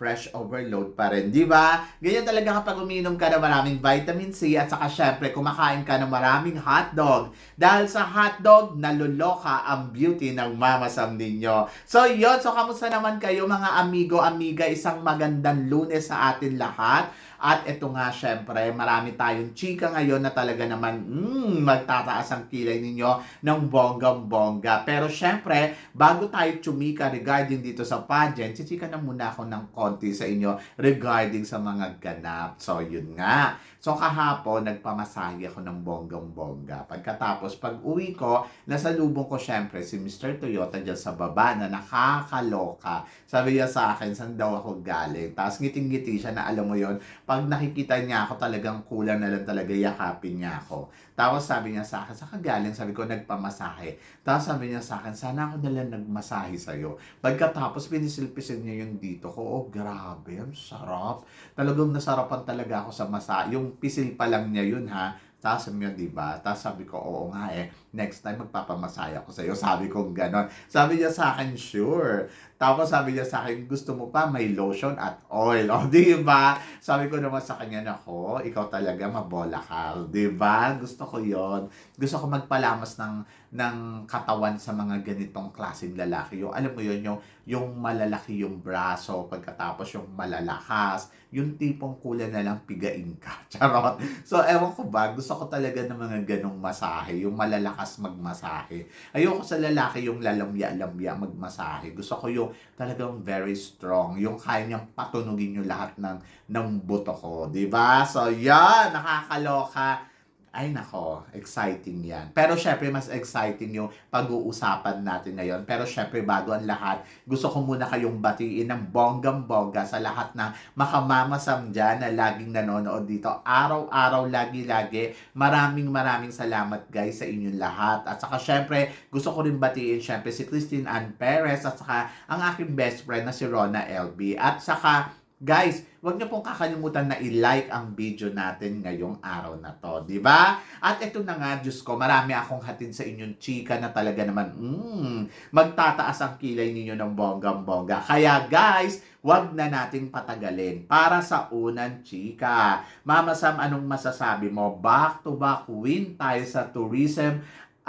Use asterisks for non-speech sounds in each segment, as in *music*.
fresh overload pa rin, di ba? Ganyan talaga kapag uminom ka ng maraming vitamin C at saka syempre kumakain ka ng maraming hotdog. Dahil sa hotdog, naluloka ang beauty ng Mama Sam ninyo. So yon so kamusta naman kayo mga amigo, amiga, isang magandang lunes sa atin lahat. At ito nga, syempre, marami tayong chika ngayon na talaga naman, mm, magtataas ang kilay ninyo ng bonggang-bongga. Pero syempre, bago tayo chumika regarding dito sa pageant, chichika na muna ako ng konti sa inyo regarding sa mga ganap. So, yun nga. So, kahapon, nagpamasahe ako ng bonggang-bongga. Pagkatapos, pag uwi ko, nasa lubong ko syempre si Mr. Toyota dyan sa baba na nakakaloka. Sabi niya sa akin, saan daw ako galing? Tapos ngiting-ngiti siya na alam mo yon pag nakikita niya ako talagang kulang na lang talaga yakapin niya ako. Tapos sabi niya sa akin, saan ka galing? Sabi ko, nagpamasahe. Tapos sabi niya sa akin, sana ako na lang nagmasahe sa'yo. Pagkatapos, pinisilpisin niya yung dito ko. Oh, grabe, ang sarap. Talagang nasarapan talaga ako sa masa. Yung pisil pa lang niya yun ha. Tapos sabi niya, di ba? Tapos sabi ko, oo nga eh. Next time magpapamasaya ko sa'yo. Sabi ko ganon. Sabi niya sa akin, sure. Tapos sabi niya sa akin, gusto mo pa may lotion at oil. *laughs* O, di ba? Sabi ko naman sa kanya, nako, ikaw talaga mabola ka. Di ba? Gusto ko yon Gusto ko magpalamas ng, ng katawan sa mga ganitong klaseng lalaki. Yung, alam mo yun, yung, yung malalaki yung braso, pagkatapos yung malalakas, yung tipong kulay na lang pigain ka. *laughs* Charot. So, ewan ko ba, gusto ko talaga ng mga ganong masahe, yung malalakas magmasahe. Ayoko sa lalaki yung lalamya-lamya magmasahe. Gusto ko yung talagang very strong, yung kaya niyang patunugin yung lahat ng, ng buto ko. ba So, yan, nakakaloka. Ay nako, exciting yan. Pero syempre, mas exciting yung pag-uusapan natin ngayon. Pero syempre, bago ang lahat, gusto ko muna kayong batiin ng bonggang-bongga sa lahat ng makamamasam dyan na laging nanonood dito. Araw-araw, lagi-lagi. Maraming maraming salamat guys sa inyong lahat. At saka syempre, gusto ko rin batiin syempre si Christine Ann Perez at saka ang aking best friend na si Rona LB. At saka Guys, huwag niyo pong kakalimutan na i-like ang video natin ngayong araw na to, di ba? At ito na nga, Diyos ko, marami akong hatid sa inyong chika na talaga naman, mm, magtataas ang kilay ninyo ng bonggang-bongga. Kaya guys, huwag na nating patagalin para sa unang chika. Mama Sam, anong masasabi mo? Back to back win tayo sa tourism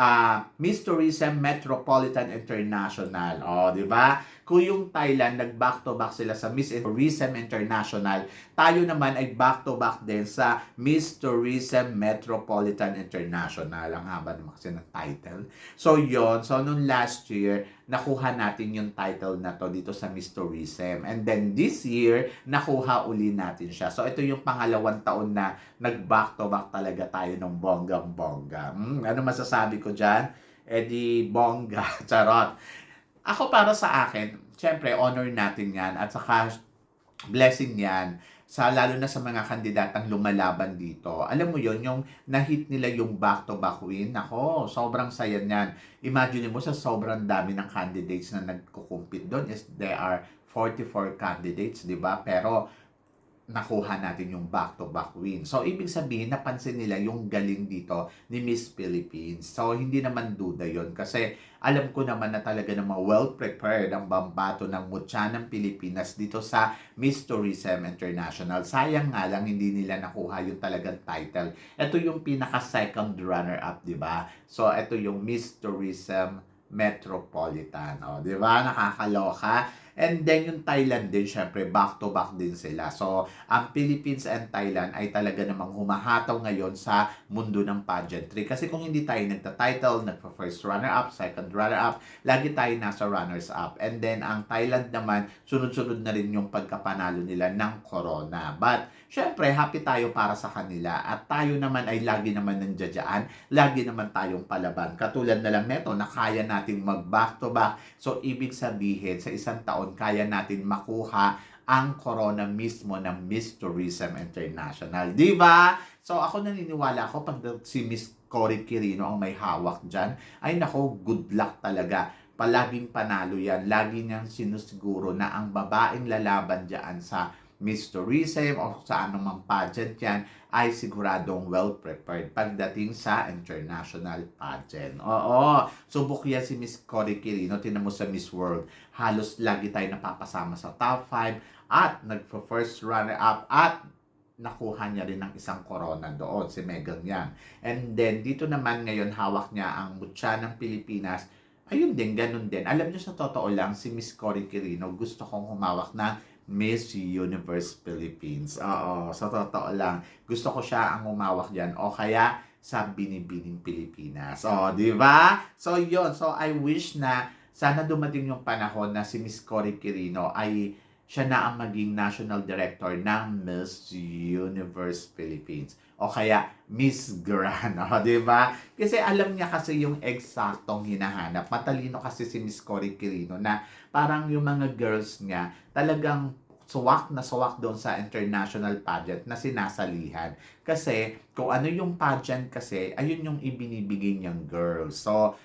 uh, Miss Tourism Metropolitan International. O, oh, di ba? Kung yung Thailand, nag-back to back sila sa Miss Tourism International, tayo naman ay back to back din sa Miss Tourism Metropolitan International. Ang haba naman kasi ng title. So, yon So, nung last year, nakuha natin yung title na to dito sa Miss Tourism. And then this year, nakuha uli natin siya. So, ito yung pangalawang taon na nag-back to back talaga tayo ng bonggang-bongga. Hmm, ano masasabi ko dyan? Eh di bongga, *laughs* charot. Ako para sa akin, syempre honor natin yan at saka blessing yan sa lalo na sa mga kandidatang lumalaban dito. Alam mo yon yung na-hit nila yung back-to-back win. Ako, sobrang saya niyan. Imagine mo sa sobrang dami ng candidates na nagkukumpit doon is there are 44 candidates, di ba? Pero nakuha natin yung back-to-back win. So, ibig sabihin, napansin nila yung galing dito ni Miss Philippines. So, hindi naman duda yon kasi alam ko naman na talaga naman well-prepared ang bambato ng mutya ng Pilipinas dito sa Miss Tourism International. Sayang nga lang hindi nila nakuha yung talagang title. Ito yung pinaka-second runner-up, di ba? So, ito yung Miss Tourism Metropolitan. O, di ba? Nakakaloka. And then yung Thailand din, syempre, back-to-back din sila. So, ang Philippines and Thailand ay talaga namang humahataw ngayon sa mundo ng pageantry. Kasi kung hindi tayo nagta-title, nagpa-first runner-up, second runner-up, lagi tayo nasa runners-up. And then, ang Thailand naman, sunod-sunod na rin yung pagkapanalo nila ng corona. But, syempre, happy tayo para sa kanila. At tayo naman ay lagi naman nandiyadyaan, lagi naman tayong palaban. Katulad na lang neto, na kaya natin mag-back-to-back. So, ibig sabihin, sa isang taon, taon kaya natin makuha ang corona mismo ng Miss Tourism International. Di ba? So ako naniniwala ako pag si Miss Cory Quirino ang may hawak dyan, ay nako, good luck talaga. Palaging panalo yan. Lagi niyang sinusiguro na ang babaeng lalaban dyan sa Miss Tourism o sa anumang pageant yan ay siguradong well-prepared pagdating sa international pageant. Oo, subok yan si Miss Cory Quirino. Tinan mo sa Miss World, halos lagi tayo napapasama sa top 5 at nagpo-first runner-up at nakuha niya rin ng isang corona doon, si Megan Yang. And then, dito naman ngayon, hawak niya ang mutya ng Pilipinas. Ayun din, ganun din. Alam niyo sa totoo lang, si Miss Cory Quirino, gusto kong humawak na Miss Universe Philippines. Oo, sa totoo lang. Gusto ko siya ang umawak diyan o kaya sa Binibining Pilipinas. O, di ba? So, yon So, I wish na sana dumating yung panahon na si Miss Cory Quirino ay siya na ang maging national director ng Miss Universe Philippines o kaya Miss Grand, *laughs* o, di ba? Kasi alam niya kasi yung eksaktong hinahanap. Matalino kasi si Miss Cory Quirino na parang yung mga girls niya talagang suwak na suwak doon sa international pageant na sinasalihan. Kasi kung ano yung pageant kasi, ayun yung ibinibigay niyang girls. So,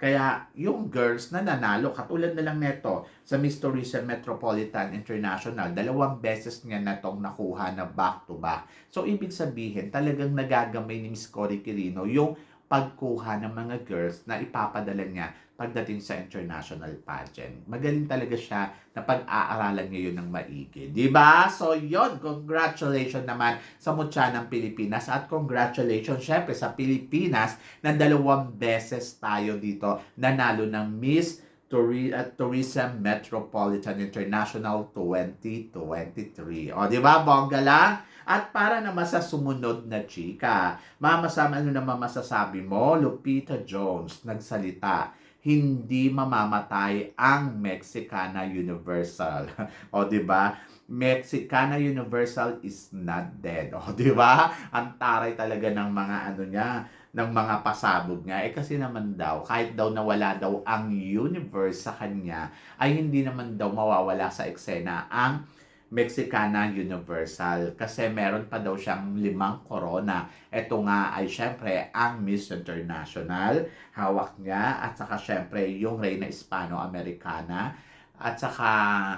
kaya yung girls na nanalo, katulad na lang neto sa Miss Tourism Metropolitan International, dalawang beses niya na tong nakuha na back-to-back. So, ibig sabihin, talagang nagagamay ni Miss Cory Quirino yung pagkuha ng mga girls na ipapadala niya pagdating sa international pageant. Magaling talaga siya na pag-aaralan niya yun ng maigi. Ba? So, yon Congratulations naman sa Mutya ng Pilipinas at congratulations syempre sa Pilipinas na dalawang beses tayo dito nanalo ng Miss Touri- at Tourism Metropolitan International 2023. O, di ba? Bongga lang. At para naman sa sumunod na chika, mamasama ano naman masasabi mo? Lupita Jones nagsalita hindi mamamatay ang Mexicana Universal. *laughs* o di ba? Mexicana Universal is not dead. *laughs* O di ba? Ang taray talaga ng mga ano niya, ng mga pasabog niya. Eh kasi naman daw, kahit daw nawala daw ang universe sa kanya, ay hindi naman daw mawawala sa eksena ang Mexicana Universal. Kasi meron pa daw siyang limang corona. Ito nga ay syempre ang Miss International, hawak niya. At saka syempre yung Reina Hispano-Americana. At saka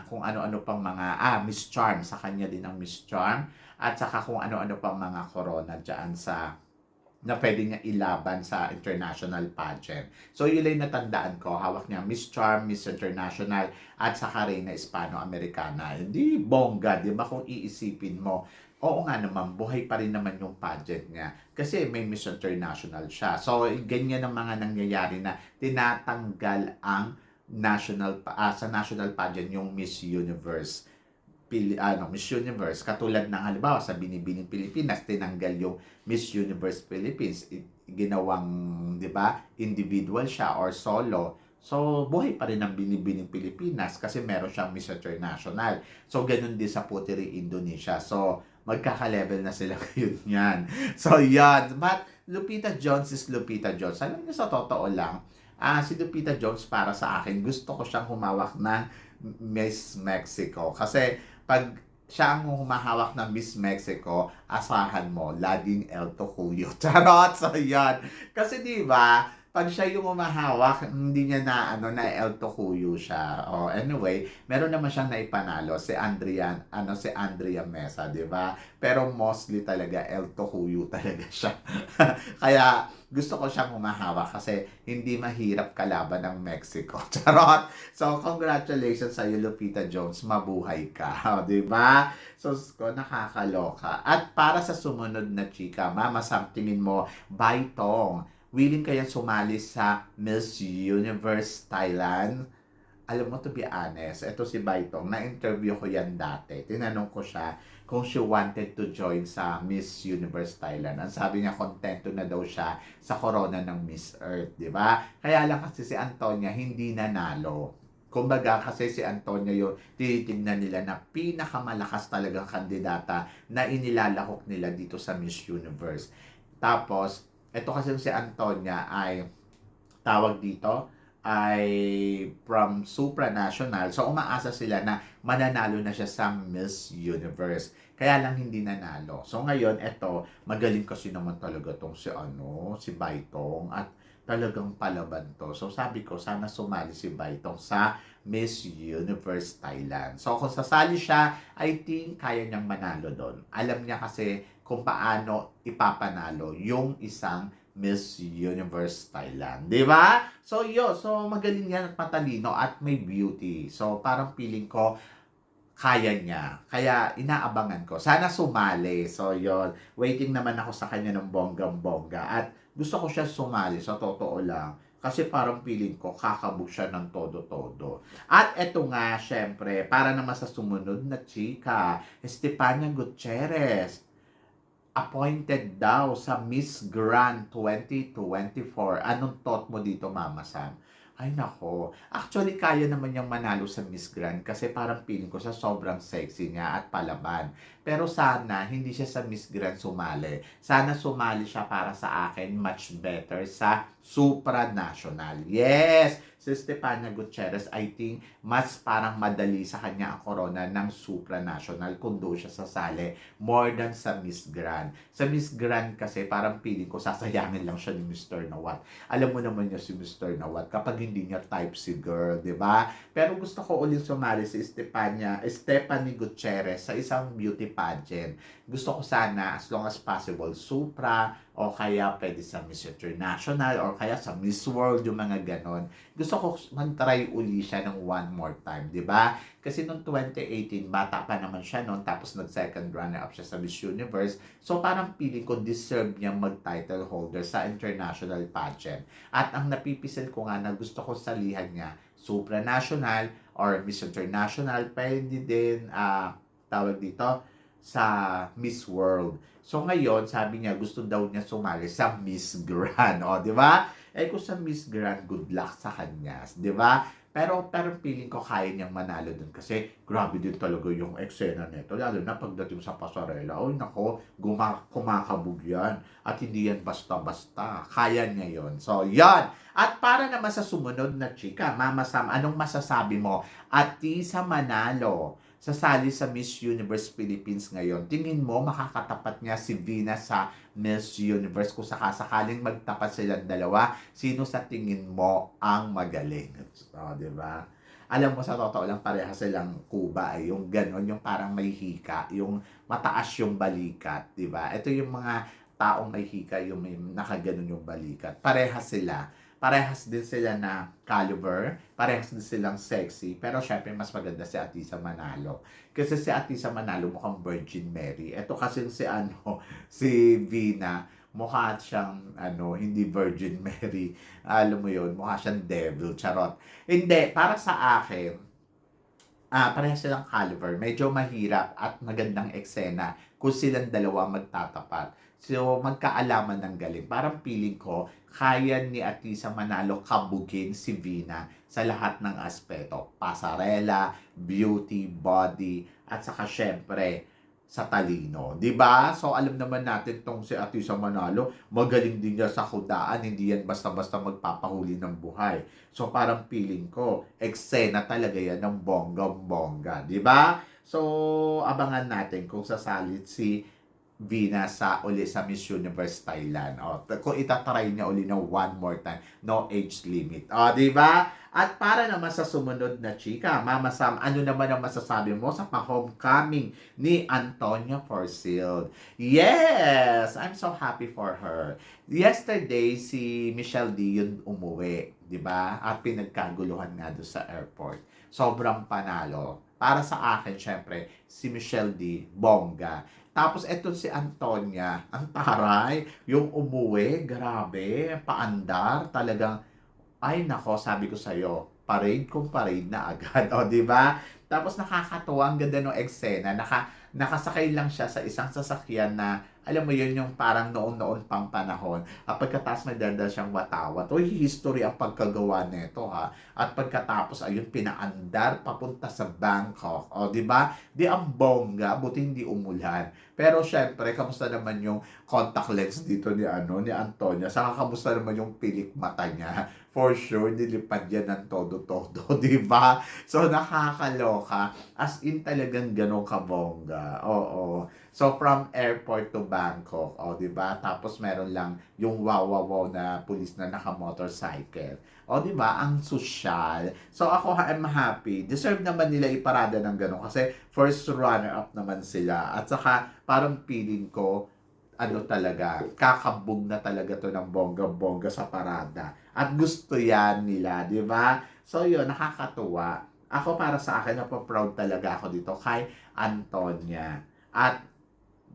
kung ano-ano pang mga ah Miss Charm. Sa kanya din ang Miss Charm. At saka kung ano-ano pang mga corona diyan sa na pwede niya ilaban sa international pageant. So, yun lang natandaan ko. Hawak niya Miss Charm, Miss International, at saka Reina Hispano-Americana. Hindi bongga, di ba? Kung iisipin mo, oo nga naman, buhay pa rin naman yung pageant niya. Kasi may Miss International siya. So, ganyan ang mga nangyayari na tinatanggal ang national uh, sa national pageant yung Miss Universe Pili, ano, Miss Universe. Katulad ng halimbawa sa Binibining Pilipinas, tinanggal yung Miss Universe Philippines. Ginawang, di ba, individual siya or solo. So, buhay pa rin ang Binibining Pilipinas kasi meron siyang Miss International. So, ganun din sa Puteri Indonesia. So, magkaka-level na sila *laughs* ngayon yan. So, yan. But, Lupita Jones is Lupita Jones. Alam niyo sa totoo lang, ah si Lupita Jones para sa akin, gusto ko siyang humawak ng Miss Mexico. Kasi, pag siya ang humahawak ng Miss Mexico, asahan mo, laging El Tocuyo. *laughs* Charot! So, yan. Kasi di ba pag siya yung umahawak, hindi niya na, ano, na El Tocuyo siya. Oh, anyway, meron naman siyang naipanalo, si Andrea, ano, si Andrea Mesa, di ba? Pero mostly talaga, El Tocuyo *laughs* talaga siya. Kaya, gusto ko siyang humahawak kasi hindi mahirap kalaban ng Mexico. *laughs* Charot! So, congratulations sa iyo, Lupita Jones. Mabuhay ka. *laughs* di ba? So, ko, nakakaloka. At para sa sumunod na chika, mama, somethingin mo, Baitong willing kaya sumali sa Miss Universe Thailand? Alam mo, to be honest, ito si Baitong, na-interview ko yan dati. Tinanong ko siya kung she wanted to join sa Miss Universe Thailand. Ang sabi niya, kontento na daw siya sa corona ng Miss Earth, di ba? Kaya lang kasi si Antonia hindi nanalo. Kumbaga kasi si Antonia yung tinitignan nila na pinakamalakas talagang kandidata na inilalahok nila dito sa Miss Universe. Tapos, ito kasi si Antonia ay tawag dito, ay from supranational. So, umaasa sila na mananalo na siya sa Miss Universe. Kaya lang hindi nanalo. So, ngayon, eto, magaling kasi naman talaga tong si ano, si Baitong at talagang palaban to. So, sabi ko, sana sumali si Baitong sa Miss Universe Thailand. So, kung sasali siya, I think kaya niyang manalo doon. Alam niya kasi kung paano ipapanalo yung isang Miss Universe Thailand. Di ba? So, yun. So, magaling yan at matalino at may beauty. So, parang feeling ko, kaya niya. Kaya inaabangan ko. Sana sumali. So, yon Waiting naman ako sa kanya ng bonggang-bongga. At gusto ko siya sumali sa totoo lang. Kasi parang feeling ko, kakabog siya ng todo-todo. At eto nga, syempre, para naman sa sumunod na chika, Estefania Gutierrez appointed daw sa Miss Grand 2024. Anong thought mo dito, Mama Sam? Ay nako, actually kaya naman niyang manalo sa Miss Grand kasi parang feeling ko sa sobrang sexy niya at palaban. Pero sana hindi siya sa Miss Grand sumali. Sana sumali siya para sa akin much better sa supranational. Yes! Si Stefania Gutierrez, I think, mas parang madali sa kanya ang corona ng supranational kung doon siya sasali more than sa Miss Grand. Sa Miss Grand kasi parang feeling ko sasayangin lang siya ni Mr. Nawat. Alam mo naman niya si Mr. Nawat kapag hindi niya type si girl, di ba? Pero gusto ko ulit sumali si Stefania, Stephanie Gutierrez sa isang beauty pageant. Gusto ko sana, as long as possible, Supra, o kaya pwede sa Miss International, or kaya sa Miss World, yung mga ganon. Gusto ko mag-try uli siya ng one more time, di ba? Kasi noong 2018, bata pa naman siya noon, tapos nag-second runner-up siya sa Miss Universe. So parang feeling ko deserve niya mag-title holder sa international pageant. At ang napipisil ko nga na gusto ko salihan niya, supranational or Miss International, pwede din, ah tawag dito, sa Miss World. So ngayon, sabi niya, gusto daw niya sumali sa Miss Grand. *laughs* O, di ba? Eh kung sa Miss Grand, good luck sa kanya. Di ba? Pero pero feeling ko kaya niyang manalo dun kasi grabe din talaga yung eksena nito. Lalo na pagdating sa pasarela. Oy nako, guma, kumakabog yan. At hindi yan basta-basta. Kaya niya yon So yan. At para naman sa sumunod na chika, Mama Sam, anong masasabi mo? At sa Manalo, sasali sa Miss Universe Philippines ngayon, tingin mo makakatapat niya si Vina sa Miss Universe kung sakasakaling magtapat silang dalawa, sino sa tingin mo ang magaling? O, di ba? Alam mo sa totoo lang pareha silang kuba ay yung ganon, yung parang may hika, yung mataas yung balikat, di ba? Ito yung mga taong may hika, yung may nakaganon yung balikat. Pareha sila parehas din sila na caliber, parehas din silang sexy, pero syempre mas maganda si Atisa Manalo. Kasi si Atisa Manalo mukhang Virgin Mary. Ito kasi si ano, *laughs* si Vina, mukha siyang ano, hindi Virgin *laughs* Mary. Alam mo yun, mukha siyang devil, charot. Hindi, para sa akin, ah, parehas silang caliber. Medyo mahirap at magandang eksena kung silang dalawa magtatapat. So, magkaalaman ng galing. Parang feeling ko, kaya ni Atisa Manalo kabugin si Vina sa lahat ng aspeto. Pasarela, beauty, body, at saka syempre, sa talino. ba? So alam naman natin tong si Atisa Manalo, magaling din niya sa kudaan, hindi yan basta-basta magpapahuli ng buhay. So parang feeling ko, eksena talaga yan ng bonggang-bongga, 'di ba? So abangan natin kung sasalit si Vina sa uli sa Miss Universe Thailand. O, kung itatry niya uli na one more time, no age limit. O, di ba? At para naman sa sumunod na chika, Mama Sam, ano naman ang masasabi mo sa pa-homecoming ni Antonia Forsyth? Yes! I'm so happy for her. Yesterday, si Michelle D yun umuwi, di ba? At pinagkaguluhan nga doon sa airport. Sobrang panalo. Para sa akin, syempre, si Michelle D, bongga. Tapos eto si Antonia, ang taray, yung umuwi, grabe, paandar, talagang, ay nako, sabi ko sa'yo, parade kung parade na agad, *laughs* o di ba? Tapos nakakatuwa, ang ganda ng eksena, naka, nakasakay lang siya sa isang sasakyan na alam mo yun yung parang noon-noon pang panahon. At pagkatapos may danda siyang watawat. Uy, history ang pagkagawa nito ha. At pagkatapos ayun pinaandar papunta sa Bangkok. O di ba? Di ang bongga, buti hindi umulan. Pero syempre, kamusta naman yung contact lens dito ni ano ni Antonia? Saka kamusta naman yung pilik mata niya? For sure, nilipad yan ng todo-todo, *laughs* di ba? So, nakakaloka. As in talagang ganun kabongga. Oo. So, from airport to Bangkok, o, di ba? Tapos, meron lang yung wow-wow na pulis na naka-motorcycle. O, di ba? Ang sosyal. So, ako, I'm happy. Deserve naman nila iparada ng ganun kasi first runner-up naman sila. At saka, parang feeling ko, ano talaga, kakabog na talaga to ng bongga-bongga sa parada. At gusto yan nila, di ba? So, yun, nakakatuwa. Ako, para sa akin, napaproud talaga ako dito kay Antonia. At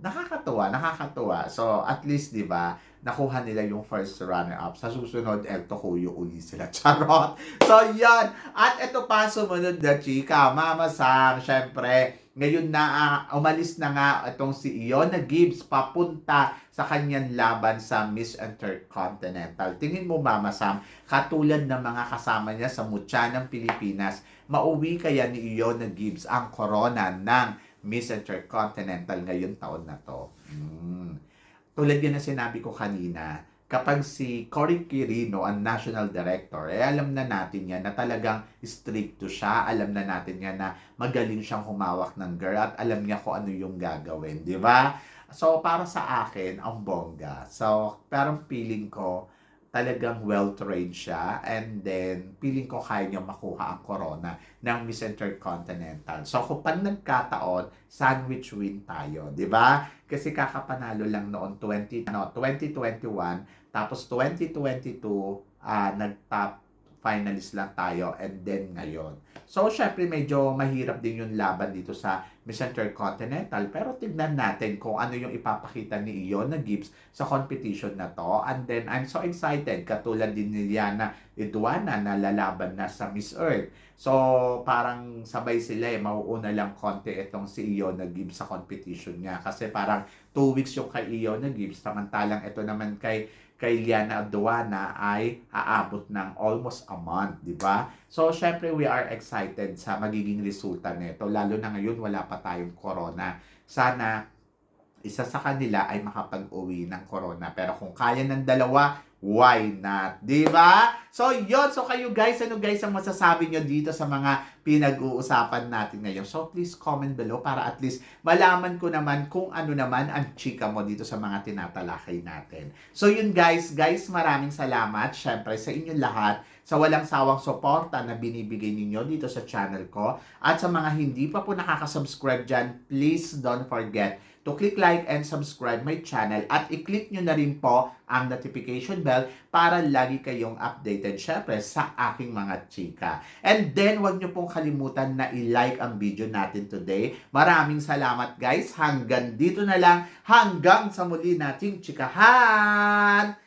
nakakatuwa, nakakatuwa. So, at least, di ba, nakuha nila yung first runner-up. Sa susunod, Elto Kuyo uli sila. *laughs* Charot! So, yan. At ito pa, sumunod na chika. Mama Sam, syempre, ngayon na, ah, umalis na nga itong si Iona Gibbs papunta sa kanyang laban sa Miss Intercontinental. Tingin mo, Mama Sam, katulad ng mga kasama niya sa Mutya ng Pilipinas, mauwi kaya ni Iona Gibbs ang corona ng Miss Intercontinental ngayon taon na to. Mm. Tulad yan na sinabi ko kanina, kapag si Cory Quirino ang national director, eh alam na natin yan na talagang stricto siya. Alam na natin yan na magaling siyang humawak ng girl at alam niya kung ano yung gagawin. Di ba? So, para sa akin, ang bongga. So, parang feeling ko, talagang well-trained siya and then feeling ko kaya niya makuha ang corona ng Miss Intercontinental. So kung pag nagkataon, sandwich win tayo, di ba? Kasi kakapanalo lang noon 20, ano, 2021, tapos 2022, ah nag-top finalist lang tayo and then ngayon. So, syempre medyo mahirap din yung laban dito sa Miss Intercontinental pero tignan natin kung ano yung ipapakita ni Iona Gibbs sa competition na to. And then, I'm so excited. Katulad din ni Liana Eduana na lalaban na sa Miss Earth. So, parang sabay sila eh. Mauuna lang konti itong si Iona Gibbs sa competition niya. Kasi parang two weeks yung kay Iona Gibbs. Samantalang ito naman kay kay Liana Aduana ay aabot ng almost a month, di ba? So, syempre, we are excited sa magiging resulta nito. Lalo na ngayon, wala pa tayong corona. Sana, isa sa kanila ay makapag-uwi ng corona. Pero kung kaya ng dalawa, why not? Di ba? So, yon So, kayo guys, ano guys ang masasabi nyo dito sa mga pinag-uusapan natin ngayon? So, please comment below para at least malaman ko naman kung ano naman ang chika mo dito sa mga tinatalakay natin. So, yun guys. Guys, maraming salamat. Syempre, sa inyong lahat sa walang sawang suporta na binibigay ninyo dito sa channel ko. At sa mga hindi pa po nakaka-subscribe dyan, please don't forget to click like and subscribe my channel at i-click nyo na rin po ang notification bell para lagi kayong updated syempre sa aking mga chika. And then, wag nyo pong kalimutan na i-like ang video natin today. Maraming salamat guys. Hanggang dito na lang. Hanggang sa muli nating chikahan.